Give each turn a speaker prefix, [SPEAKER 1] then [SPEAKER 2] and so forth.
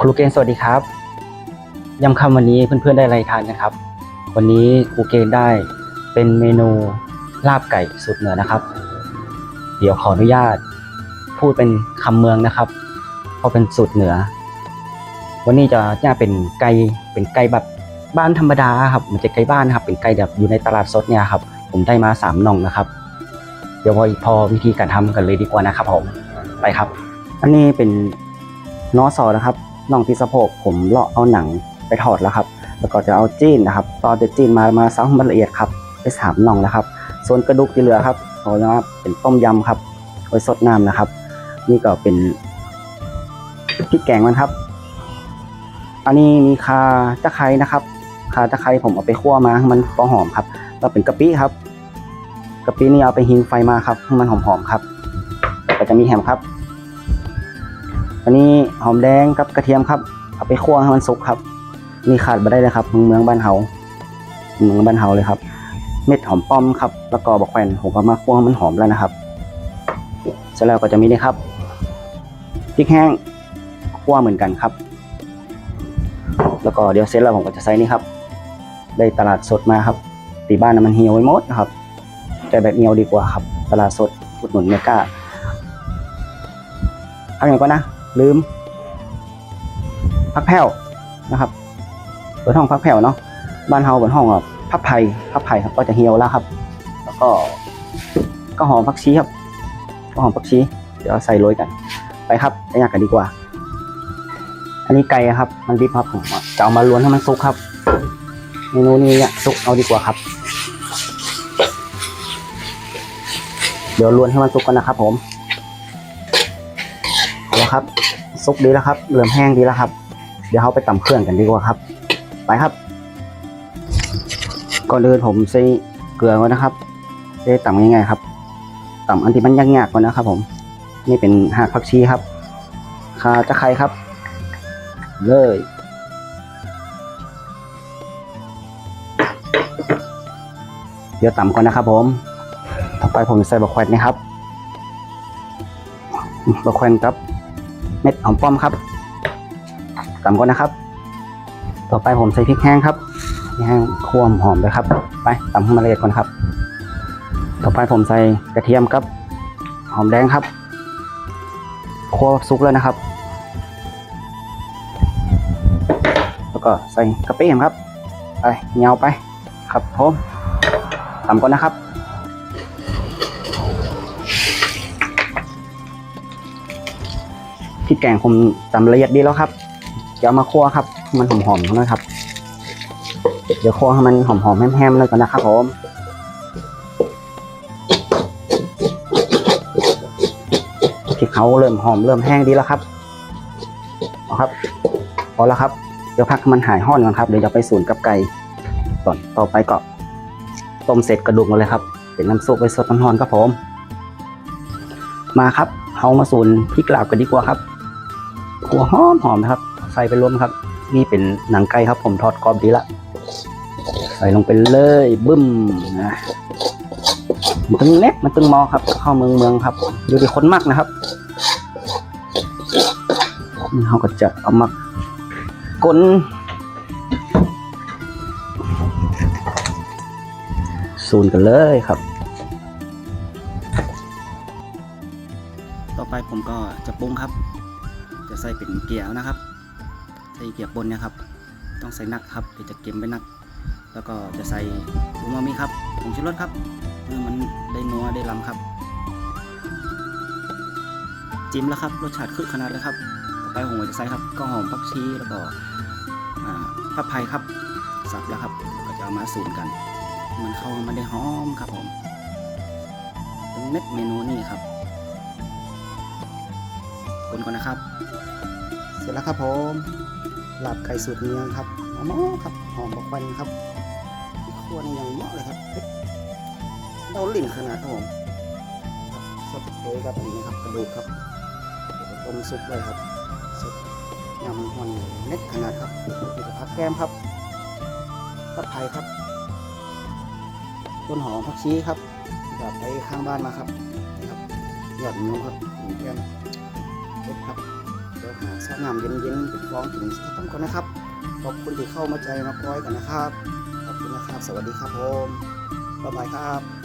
[SPEAKER 1] ครูเกณฑ์สวัสดีครับยำคำวันนี้เพื่อนๆได้อะไรทานนะครับ วันนี้ครูเกณฑ์ได้เป็นเมนูลาบไก่สูตรเหนือนะครับ เดี๋ยวขออนุญาตพูดเป็นคำเมืองนะครับเพราะเป็นสูตรเหนือ วันนี้จะจะเป็นไก่เป็นไก่แบบบ้านธรรมดาครับมันจะไก่บ้านนะครับ เป็นไก่แบบอยู่ในตลาดสดเนี่ยครับ ผมได้มาสามน่องนะครับ เดี๋ยวพอวิธีการทำกันเลยดีกว่านะครับผมไปครับ อันนี้เป็นน้อซอนะครับ น่องที่สะโพกผมเลาะเอาหนังไปทอดแล้วครับ แล้วก็จะเอาจีนนะครับตอนจะจีนมามาซักให้มันละเอียดครับไปสามน่องแล้วครับ ส่วนกระดูกที่เหลือครับเอาจะมาเป็นต้มยำครับไว้สดน้ำนะครับ นี่ก็เป็นพริกแกงมันครับ อันนี้มีคาตะไคร้นะครับคาตะไคร้ผมเอาไปคั่วมาให้มันพอหอมครับแล้วเป็นกะปิครับกะปินี่เอาไปหิงไฟมาครับให้มันหอมๆครับแล้วก็จะมีแฮมครับ อันนี้หอมแดงกับกระเทียมครับ เอาไปคั่วให้มันสุกครับ นี่ขาดไม่ได้เลยครับเมืองบ้านเฮาเมืองบ้านเฮาเลยครับ เม็ดหอมป้อมครับ แล้วก็บอกแควนผมก็มาคั่วให้มันหอมแล้วนะครับ เสร็จแล้วก็จะมีนี่ครับพริกแห้งคั่วเหมือนกันครับ แล้วก็เดี๋ยวเสร็จแล้วผมก็จะใส่นี่ครับ ได้ตลาดสดมาครับ ตีบ้านนะมันเหี่ยวไว้หมดนะครับ แต่แบบเหี่ยวดีกว่าครับ ตลาดสดอุดหนุนเมกาพักอย่างก่อนนะ ลืมพักแผ่วนะครับเปิดห้องพักแผ่วเนาะบ้านเฮาเปิดห้องอะพับไผ่พับไผ่ครับก็จะเหี่ยวแล้วครับ แล้วก็ก็หอมผักชีครับก็หอมผักชีเดี๋ยวใส่โรยกัน ไปครับไปอยากกันดีกว่า อันนี้ไก่ครับ มันดิบครับผมจะเอามาล้วนให้มันสุกครับเมนูนี้เนี่ยสุกเอาดีกว่าครับ เดี๋ยวล้วนให้มันสุกกันนะครับผมเอาละครับ สุกดีแล้วครับเริ่มแห้งดีแล้วครับ เดี๋ยวเราไปตำเครื่องกันดีกว่าครับ ไปครับ ก่อนอื่นผมใส่เกลือก่อนนะครับจะได้ตำง่ายๆครับตำอันที่มันยากๆก่อนนะครับ ผม นี่เป็นหากผักชีครับคาตะไครครับ เลยเดี๋ยวต่ำก่อนนะครับผม ต่อไปผมใส่บะแควนนะครับบะแควนครับ เม็ดหอมป้อมครับตำก่อนนะครับ ต่อไปผมใส่พริกแห้งครับพริกแห้งคั่วหอมเลยครับ ไปตำให้มันละเอียดก่อนครับ ต่อไปผมใส่กระเทียมครับ หอมแดงครับคั่วสุกแล้วนะครับ แล้วก็ใส่กะปิครับไปเหนียวไป ครับผมตำก่อนนะครับ แกงผมตำละเอียดดีแล้วครับเดี๋ยวมาคั่วครับ มันหอมๆนะครับ เดี๋ยวคั่วให้มันหอมๆแห้มๆเลยก่อนนะครับผมพริกเขาเริ่มหอมเริ่มแห้งดีแล้วครับเอาครับพอแล้วครับ เดี๋ยวพักให้มันหายห้อนก่อนครับเดี๋ยวจะไปสูนกับไก่ต่อนต่อไปก็ต้มเสร็จกระดูกมาเลยครับ เป็นน้ำซุปไว้สดน้ำร้อนครับผม มาครับเอามาสูนพริกลาบกันดีกว่าครับ หัวหอมหอมนะครับ ใส่ไปรวมครับ นี่เป็นหนังไก่ครับ ผมทอดกรอบดีละ ใส่ลงไปเลยบึ้มนะมันตึงเล็กมันตึงมอครับ เข้าเมืองเมืองครับดูดิคนมากนะครับนี่เขาก็จะเอามากลนสูนกันเลยครับ ต่อไปผมก็จะปรุงครับ จะใส่เป็นเกียวนะครับ ใส่เกียวบนนะครับ ต้องใส่นักครับเดี๋ยวจะเก็มไปนัก แล้วก็จะใส่อูมามิครับผงชูรสครับเพื่อมันได้นัวได้ลำครับ จิ้มแล้วครับรสชาติคือขนาดเลยครับต่อไปผมจะใส่ครับก็หอมผักชีแล้วก็อ่าผักไผ่ครับสับแล้วครับก็จะเอามาสูนกัน มันเข้ามาได้หอมครับผมตรงเม็ดเมนูนี่ครับ คนก่อนนะครับ เสร็จแล้วครับผมลาบไก่สูตรเมียงครับหอมครับหอมบักควันครับตัวนี่ยังเหมาะเลยครับเผ็ดเดาลิ่นขนาดครับผมครับสดเลยครับอันนี้ครับกระดูกครับต้มซุปเลยครับสดยำหอนเน็ดขนาดครับนี่ก็ผักแก้มครับผัดไทยครับ ต้นหอมผักชีครับแบบไปข้างบ้านมาครับนี่ครับยอดนิ้วครับหมูแก้ม เด็ดครับเดี๋ยวหาสา
[SPEAKER 2] วงามเย็นๆร้องถึงสักต้นก่อนนะครับ ขอบคุณที่เข้ามาใจมาคอยกันนะครับ ขอบคุณนะครับ สวัสดีครับผมบ๊ายบายครับ